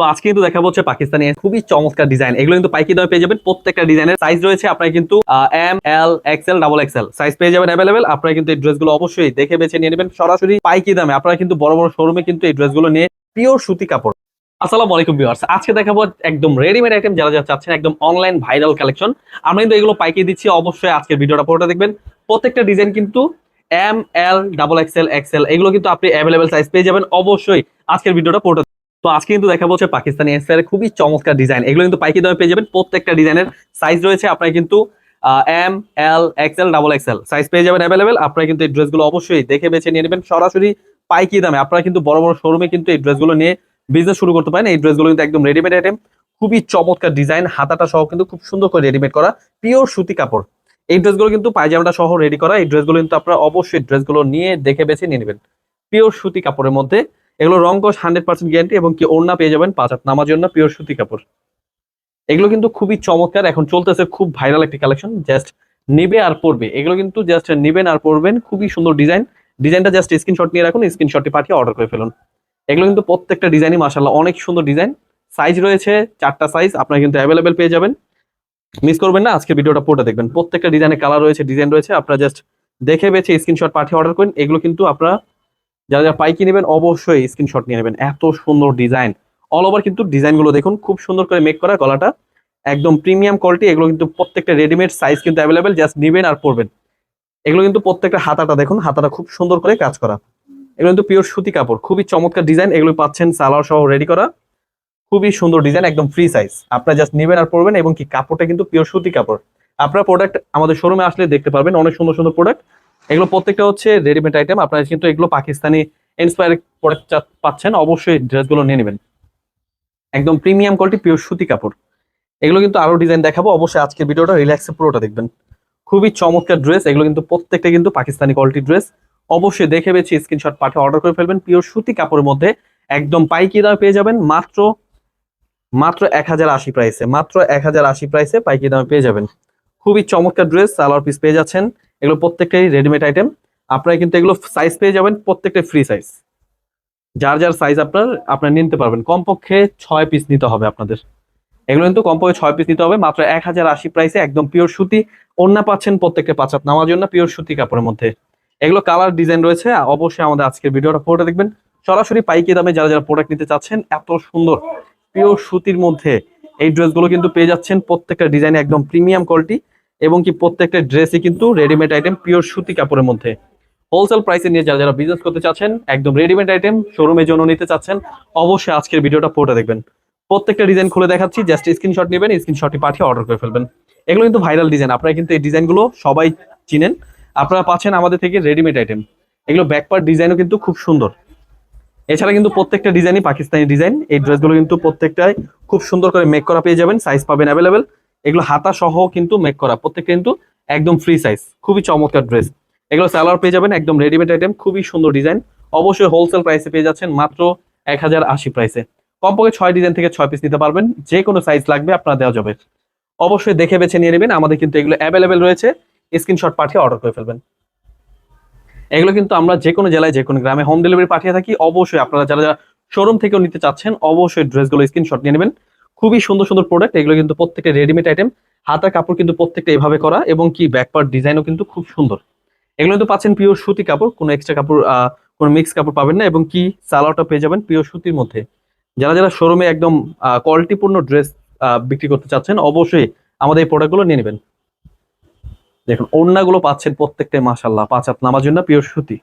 তো আজকে কিন্তু দেখা হচ্ছে পাকিস্তানি খুবই চমৎকার ডিজাইন এগুলো কিন্তু পাইকি দামে পেয়ে যাবেন। প্রত্যেকটা ডিজাইনের সাইজ রয়েছে। আপনার কিন্তু M L XL double XL size পেয়ে যাবেন অ্যাভেলেবেল আপনারা কিন্তু এই ড্রেসগুলো অবশ্যই দেখে বেছে নিয়ে নেবেন। সরাসরি পাইকি দামে। আপনারা কিন্তু বড় বড় শোরুমে কিন্তু এই ড্রেসগুলো নিয়ে পিওর সুতি কাপড়। আসসালামু আলাইকুম ভিউয়ার্স আজকে দেখাবো একদম রেডিমেড আইটেম যারা যারা চাচ্ছেন একদম অনলাইন ভাইরাল কালেকশন আমরা কিন্তু এগুলো পাইকি দিচ্ছি। অবশ্যই আজকের ভিডিওটা পুরোটা দেখবেন। প্রত্যেকটা ডিজাইন কিন্তু M L double XL XL এগুলো কিন্তু আপনি অ্যাভেলেবেল সাইজ পেয়ে যাবেন। অবশ্যই আজকের ভিডিওটা পুরোটা তো আজকে কিন্তু দেখা হচ্ছে পাকিস্তানি এক্সেল খুবই চমৎকার ডিজাইন এগুলো কিন্তু পাইকি দামে পেয়ে যাবেন, প্রত্যেকটা ডিজাইনের সাইজ রয়েছে। আপনার কিন্তু M L XL double XL size পেয়ে যাবেন অ্যাভেলেবেল আপনারা কিন্তু এই ড্রেসগুলো অবশ্যই দেখে বেছে নিয়ে নেবেন। সরাসরি পাইকি দামে আপনারা কিন্তু বড় বড় শোরুমে কিন্তু এই ড্রেসগুলো নিয়ে বিজনেস শুরু করতে পারেন। এই ড্রেসগুলো কিন্তু একদম রেডিমেড আইটেম খুবই চমৎকার ডিজাইন হাতাটা সহ কিন্তু খুব সুন্দর করে রেডিমেড করা পিওর সুতি কাপড়। এই ড্রেসগুলো কিন্তু পায়জামাটা সহ রেডি করা। এই ড্রেসগুলো কিন্তু আপনারা অবশ্যই ড্রেসগুলো নিয়ে দেখে বেছে নিয়ে নেবেন। পিওর সুতি কাপড়ের মধ্যে এগুলো রং কস হান্ড্রেড পার্সেন্ট গ্যারান্টি এবং কি ওড়না পেয়ে যাবেন পাঁচ হাত নামার জন্য পিওর সুতি কাপড়। এগুলো কিন্তু খুবই চমৎকার, এখন চলতেছে খুব ভাইরাল একটি কালেকশন জাস্ট নেবে আর পড়বে এগুলো কিন্তু জাস্ট নেবেন আর পড়বেন খুবই সুন্দর ডিজাইন ডিজাইনটা জাস্ট স্ক্রিনশট নিয়ে রাখুন স্ক্রিনশটটি পাঠিয়ে অর্ডার করে ফেলুন। এগুলো কিন্তু প্রত্যেকটা ডিজাইনই মাসাল্লাহ অনেক সুন্দর ডিজাইন সাইজ রয়েছে, চারটা সাইজ আপনারা কিন্তু অ্যাভেলেবেল পেয়ে যাবেন। মিস করবেন না আজকে ভিডিওটা পুরোটা দেখবেন। প্রত্যেকটা ডিজাইনের কালার রয়েছে ডিজাইন রয়েছে, আপনারা জাস্ট দেখে বেছে স্ক্রিনশট পাঠিয়ে অর্ডার করেন। এগুলো কিন্তু আপনারা যারা যারা পাইকি নেবেন, অবশ্যই স্ক্রিনশট নিয়ে নেবেন। এত সুন্দর ডিজাইন অল ওভার কিন্তু ডিজাইনগুলো দেখুন, খুব সুন্দর করে মেক করা গলাটা। একদম প্রিমিয়াম কোয়ালিটি এগুলো কিন্তু প্রত্যেকটা রেডিমেড সাইজ কিন্তু অ্যাভেলেবেল জাস্ট নেবেন আর পরবেন। এগুলো কিন্তু প্রত্যেকটা হাতাটা দেখুন, হাতাটা খুব সুন্দর করে কাজ করা। এগুলো কিন্তু পিওর সুতি কাপড়, খুবই চমৎকার ডিজাইন এগুলো পাচ্ছেন সালোয়ার সহ রেডি করা। খুবই সুন্দর ডিজাইন একদম ফ্রি সাইজ আপনারা জাস্ট নেবেন আর পরবেন এবং কি কাপড়টা কিন্তু পিওর সুতি কাপড়। আপনার প্রোডাক্ট আমাদের শোরুমে আসলে দেখতে পারবেন, অনেক সুন্দর সুন্দর প্রোডাক্ট এগুলো প্রত্যেকটা হচ্ছে রেডিমেড আইটেম আপনারা কিন্তু এগুলো পাকিস্তানি ইন্সপায়ার প্রোডাক্ট পাচ্ছেন, অবশ্যই ড্রেসগুলো নিয়ে নেবেন। একদম প্রিমিয়াম কোয়ালিটি পিওর সুতি কাপড়। এগুলো কিন্তু আরও ডিজাইন দেখাবো। অবশ্যই আজকের ভিডিওটা রিল্যাক্সে পুরোটা দেখবেন। খুবই চমৎকার ড্রেস এগুলো কিন্তু প্রত্যেকটা কিন্তু পাকিস্তানি কোয়ালিটি ড্রেস অবশ্যই দেখে বেছে স্ক্রিনশট পাঠিয়ে অর্ডার করে ফেলবেন। পিওর সুতি কাপড়ের মধ্যে একদম পাইকি দামে পেয়ে যাবেন। মাত্র মাত্র এক হাজার আশি প্রাইসে মাত্র এক হাজার আশি প্রাইসে পাইকি দামে পেয়ে যাবেন। খুবই চমৎকার ড্রেস সালোয়ার পিস পেয়ে যাচ্ছেন। এগুলো প্রত্যেকটাই রেডিমেড আইটেম আপনারা কিন্তু এগুলো সাইজ পেয়ে যাবেন প্রত্যেকটা ফ্রি সাইজ যার যার সাইজ আপনার আপনার নিতে পারবেন। কমপক্ষে ছয় পিস নিতে হবে আপনাদের। এগুলো কিন্তু কমপক্ষে ছয় পিস নিতে হবে, মাত্র এক হাজার আশি প্রাইসে একদম পিওর সুতি। ওড়না পাচ্ছেন প্রত্যেকটা পাঁচাত নামার জন্য পিওর সুতি কাপড়ের মধ্যে। এগুলো কালার ডিজাইন রয়েছে অবশ্যই আমাদের আজকের ভিডিওটা পুরোটা দেখবেন। সরাসরি পাইকি দামে যারা যারা প্রোডাক্ট নিতে চাচ্ছেন, এত সুন্দর পিওর সুতির মধ্যে এই ড্রেসগুলো কিন্তু পেয়ে যাচ্ছেন। প্রত্যেকটা ডিজাইনে একদম প্রিমিয়াম কোয়ালিটি এবং কি প্রত্যেকটা ড্রেসই কিন্তু রেডিমেড আইটেম পিওর সুতি কাপড়ের মধ্যে। হোলসেল প্রাইসে নিয়ে যারা যারা বিজনেস করতে চাচ্ছেন, একদম রেডিমেড আইটেম শোরুমের জন্য নিতে চাচ্ছেন, অবশ্যই আজকের ভিডিওটা পুরোটা দেখবেন। প্রত্যেকটা ডিজাইন খুলে দেখাচ্ছি জাস্ট স্ক্রিনশট নেবেন স্ক্রিনশটটি পাঠিয়ে অর্ডার করে ফেলবেন। এগুলো কিন্তু ভাইরাল ডিজাইন আপনারা কিন্তু এই ডিজাইনগুলো সবাই চিনেন। আপনারা পাচ্ছেন আমাদের থেকে রেডিমেড আইটেম এগুলো ব্যাকপার্ট ডিজাইনও কিন্তু খুব সুন্দর। এছাড়া কিন্তু প্রত্যেকটা ডিজাইনই পাকিস্তানি ডিজাইন এই ড্রেসগুলো কিন্তু প্রত্যেকটাই খুব সুন্দর করে মেক করা পেয়ে যাবেন সাইজ পাবেন অ্যাভেলেবেল এগুলো হাতা সহ কিন্তু মেক করা। প্রত্যেকটা কিন্তু একদম ফ্রি সাইজ খুবই চমৎকার ড্রেস এগুলো স্যালোয়ার পেয়ে যাবেন একদম রেডিমেড আইটেম খুবই সুন্দর ডিজাইন অবশ্যই হোলসেল প্রাইসে পেয়ে যাচ্ছেন মাত্র এক হাজার আশি প্রাইসে কমপক্ষে ছয় ডিজাইন থেকে ছয় পিস নিতে পারবেন। যে কোনো সাইজ লাগবে আপনার দেওয়া যাবে অবশ্যই দেখে বেছে নিয়ে নেবেন। আমাদের কিন্তু এগুলো অ্যাভেলেবেল রয়েছে। স্ক্রিনশট পাঠিয়ে অর্ডার করে ফেলবেন। এগুলো কিন্তু আমরা যে কোনো জেলায়, যে কোনো গ্রামে হোম ডেলিভারি পাঠিয়ে থাকি। অবশ্যই আপনারা যারা যারা শোরুম থেকেও নিতে চাচ্ছেন, অবশ্যই ড্রেসগুলো স্ক্রিনশট নিয়ে নেবেন। খুবই সুন্দর সুন্দর প্রোডাক্ট এগুলো কিন্তু প্রত্যেকটা রেডিমেড আইটেম হাতার কাপড় কিন্তু প্রত্যেকটা এভাবে করা এবং কি ব্যাকপার্ট ডিজাইনও কিন্তু খুব সুন্দর। এগুলো কিন্তু পাচ্ছেন পিওর সুতি কাপড়, কোনো এক্সট্রা কাপড় কোনো মিক্স কাপড় পাবেন না এবং কি সালোয়ারটা পেয়ে যাবেন পিওর সুতির মধ্যে। যারা যারা শোরুমে একদম কোয়ালিটিপূর্ণ ড্রেস বিক্রি করতে চাচ্ছেন, অবশ্যই আমাদের এই প্রোডাক্টগুলো নিয়ে নেবেন। দেখুন, ওড়নাগুলো পাচ্ছেন প্রত্যেকটাই মাসাল্লাহ পাঁচ হাত নামার জন্য পিওর সুতি।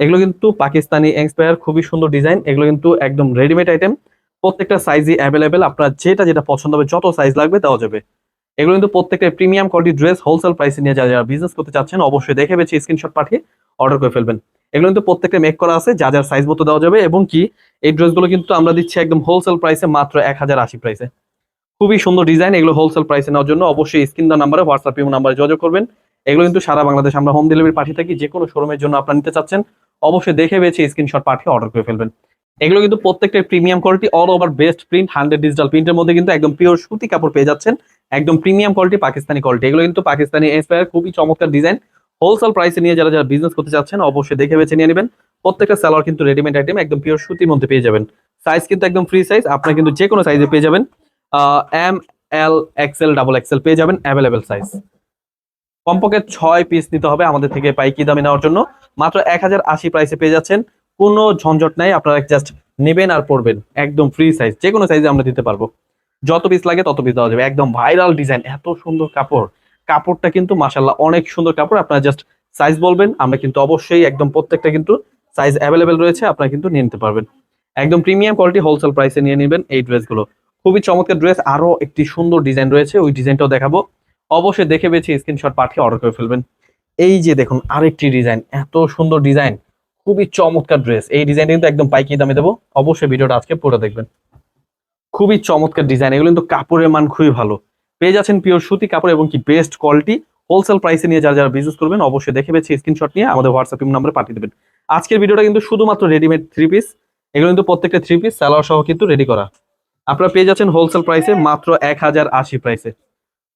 এগুলো কিন্তু পাকিস্তানি এক্সপায়ার খুবই সুন্দর ডিজাইন এগুলো কিন্তু একদম রেডিমেড আইটেম প্রত্যেকটা সাইজই অ্যাভেলেবেল আপনার যেটা যেটা পছন্দ হবে, যত সাইজ লাগবে দেওয়া যাবে। এগুলো কিন্তু প্রত্যেকটা প্রিমিয়াম কোয়ালিটি ড্রেস হোলসেল প্রাইসে নিয়ে যারা যারা বিজনেস করতে চাচ্ছেন, অবশ্যই দেখে বেছে স্ক্রিনশট পাঠিয়ে অর্ডার করে ফেলবেন। এগুলো কিন্তু প্রত্যেকটা মেক করা আছে, যা যার সাইজ মতো দেওয়া যাবে এবং কি, এই ড্রেসগুলো কিন্তু আমরা দিচ্ছি একদম হোলসেল প্রাইসে মাত্র এক হাজার আশি প্রাইসে খুবই সুন্দর ডিজাইন এগুলো হোলসেল প্রাইসে নেওয়ার জন্য অবশ্যই স্ক্রিন দেওয়ার নাম্বারে হোয়াটসঅ্যাপ ইমো নাম্বারে যোগাযোগ করবেন। এগুলো কিন্তু সারা বাংলাদেশ আমরা হোম ডেলিভারি পাঠিয়ে থাকি যে কোনো শোরুমের জন্য আপনারা নিতে চাচ্ছেন, অবশ্যই দেখে বেছে স্ক্রিনশট পাঠিয়ে অর্ডার করে ফেলবেন। এগুলো কিন্তু প্রত্যেকটা premium quality all over best print hundred digital প্রিন্টের মধ্যে কিন্তু একদম পিওর সুতি কাপড় পেয়ে যাচ্ছেন। একদম প্রিমিয়াম কোয়ালিটি পাকিস্তানি কোয়ালিটি এগুলো কিন্তু পাকিস্তানি এক্সপায়ার খুবই চমৎকার ডিজাইন হোলসেল প্রাইসে নিয়ে যারা যারা বিজনেস করতে চাচ্ছেন, অবশ্যই দেখে বেছে নিয়ে নেবেন। প্রত্যেকটা স্যালোয়ার কিন্তু রেডিমেড আইটেম একদম পিওর সুতির মধ্যে পেয়ে যাবেন। সাইজ কিন্তু একদম ফ্রি সাইজ আপনারা কিন্তু যে কোনো সাইজে পেয়ে যাবেন। M L XL double XL পেয়ে যাবেন অ্যাভেলেবেল সাইজ কমপক্ষে ছয় পিস নিতে হবে আমাদের থেকে পাইকি দামে নেওয়ার জন্য। মাত্র এক হাজার আশি প্রাইসে পেয়ে যাচ্ছেন। কোনো ঝঞ্ঝট নাই, আপনারা জাস্ট নেবেন আর পড়বেন একদম ফ্রি সাইজ যে কোনো সাইজে আমরা দিতে পারব। যত পিস লাগে তত পিস দেওয়া যাবে। একদম ভাইরাল ডিজাইন এত সুন্দর কাপড়। কাপড়টা কিন্তু মাসাল্লাহ অনেক সুন্দর কাপড়। আপনারা জাস্ট সাইজ বলবেন, আমরা কিন্তু অবশ্যই একদম প্রত্যেকটা কিন্তু সাইজ অ্যাভেলেবেল রয়েছে, আপনারা কিন্তু নিয়ে নিতে পারবেন। একদম প্রিমিয়াম কোয়ালিটি হোলসেল প্রাইসে নিয়ে নেবেন এই ড্রেসগুলো খুবই চমৎকার ড্রেস আরও একটি সুন্দর ডিজাইন রয়েছে, ওই ডিজাইনটাও দেখাবো। অবশ্যই দেখে বেছে স্ক্রিনশট পাঠিয়ে অর্ডার করে ফেলবেন। এই যে দেখুন, আরেকটি ডিজাইন এত সুন্দর ডিজাইন খুবই চমৎকার ড্রেস এই ডিজাইনটা কিন্তু একদম পাইকি দামে দেবো। অবশ্যই ভিডিওটা আজকে পুরো দেখবেন। খুবই চমৎকার ডিজাইন এগুলো কিন্তু কাপড়ের মান খুবই ভালো। পেয়ে যাচ্ছেন পিওর সুতি কাপড় এবং কি বেস্ট কোয়ালিটি হোলসেল প্রাইসে নিয়ে যারা যারা বিজনেস করবেন, অবশ্যই দেখে বেছে স্ক্রিনশট নিয়ে আমাদের হোয়াটসঅ্যাপ নাম্বারে পাঠিয়ে দেবেন। আজকের ভিডিওটা কিন্তু শুধুমাত্র রেডিমেড থ্রি পিস এগুলো কিন্তু প্রত্যেকটা থ্রি পিস স্যালোয়ার সহ কিন্তু রেডি করা। আপনারা পেয়ে যাচ্ছেন হোলসেল প্রাইসে মাত্র এক হাজার আশি প্রাইসে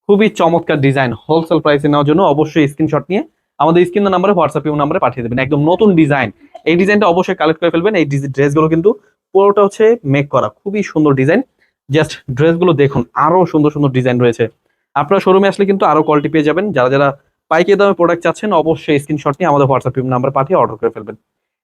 খুবই চমৎকার ডিজাইন হোলসেল প্রাইসে নেওয়ার জন্য অবশ্যই স্ক্রিনশট নিয়ে আমাদের স্ক্রিন নাম্বারে হোয়াটসঅ্যাপ নাম্বারে পাঠিয়ে দেবেন। একদম নতুন ডিজাইন এই ডিজাইনটা অবশ্যই কালেক্ট করে ফেলবেন। এই ড্রেসগুলো কিন্তু পুরোটা হচ্ছে মেক করা। খুবই সুন্দর ডিজাইন জাস্ট ড্রেসগুলো দেখুন, আরও সুন্দর সুন্দর ডিজাইন রয়েছে। আপনারা শোরুমে আসলে কিন্তু আরও কোয়ালিটি পেয়ে যাবেন। যারা যারা পাইকারি দামে প্রোডাক্ট চাচ্ছেন, অবশ্যই স্ক্রিনশট নিয়ে আমাদের হোয়াটসঅ্যাপ নাম্বার পাঠিয়ে অর্ডার করে ফেলবেন।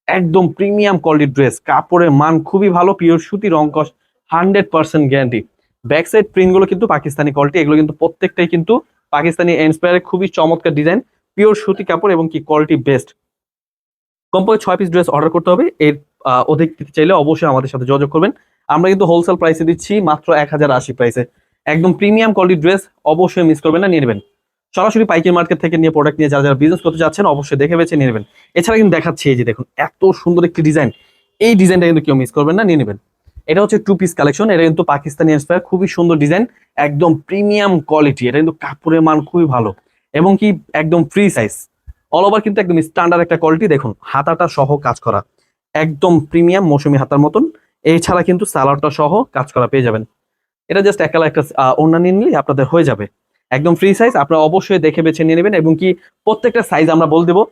একদম প্রিমিয়াম কোয়ালিটির ড্রেস কাপড়ের মান খুবই ভালো পিওর সুতি, রং কস hundred percent guarantee back side প্রিন্টগুলো কিন্তু পাকিস্তানি কোয়ালিটি এগুলো কিন্তু প্রত্যেকটাই কিন্তু পাকিস্তানি ইন্সপায়ারে খুবই চমৎকার ডিজাইন পিওর সুতি কাপড় এবং কি কোয়ালিটি বেস্ট কমপক্ষে ছয় পিস ড্রেস অর্ডার করতে হবে। এর অধিক চাইলে অবশ্যই আমাদের সাথে যোগাযোগ করবেন। আমরা কিন্তু হোলসেল প্রাইসে দিচ্ছি মাত্র এক হাজার আশি প্রাইসে একদম প্রিমিয়াম কোয়ালিটি ড্রেস অবশ্যই মিস করবেন না, নিয়ে নেবেন। সরাসরি পাইকারি মার্কেট থেকে নিয়ে প্রোডাক্ট নিয়ে যারা যারা বিজনেস করতে যাচ্ছেন, অবশ্যই দেখে বেছে নিয়ে নেবেন। এছাড়া কিন্তু দেখাচ্ছি এই যে দেখুন, এত সুন্দর একটি ডিজাইন এই ডিজাইনটা কিন্তু কেউ মিস করবেন না, নিয়ে নেবেন। এটা হচ্ছে টু পিস কালেকশন এটা কিন্তু পাকিস্তানি ইন্সপায়ার খুবই সুন্দর ডিজাইন একদম প্রিমিয়াম কোয়ালিটি এটা কিন্তু কাপড়ের মান খুবই ভালো। এবং কি একদম ফ্রি সাইজ অল ওভার কিন্তু একদম স্ট্যান্ডার্ড একটা কোয়ালিটি দেখুন, হাতাটা সহ কাজ করা। একদম প্রিমিয়াম মৌসুমি হাতার মতন। এছাড়া কিন্তু সালোয়ারটা সহ কাজ করা পেয়ে যাবেন। এটা জাস্ট একালা একটা অন্যান্য নিয়ে নিলে আপনাদের হয়ে যাবে। একদম ফ্রি সাইজ আপনারা অবশ্যই দেখে বেছে নিয়ে নেবেন এবং কি প্রত্যেকটা সাইজ আমরা বল দেবো।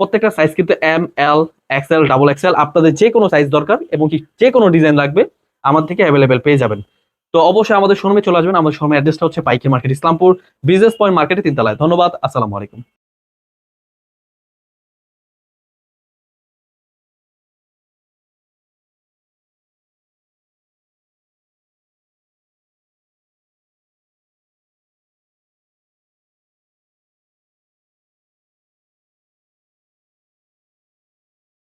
প্রত্যেকটা সাইজ কিন্তু M L XL double XL আপনাদের যে কোনো সাইজ দরকার এবং কি যে কোনো ডিজাইন লাগবে, আমার থেকে অ্যাভেলেবেল পেয়ে যাবেন। তো অবশ্যই আমাদের শোরুমে চলে আসবেন। আমাদের শোরুমের অ্যাড্রেসটা হচ্ছে Paiki market Islampur business point মার্কেটে তিনতলায়। ধন্যবাদ, আসসালামু আলাইকুম।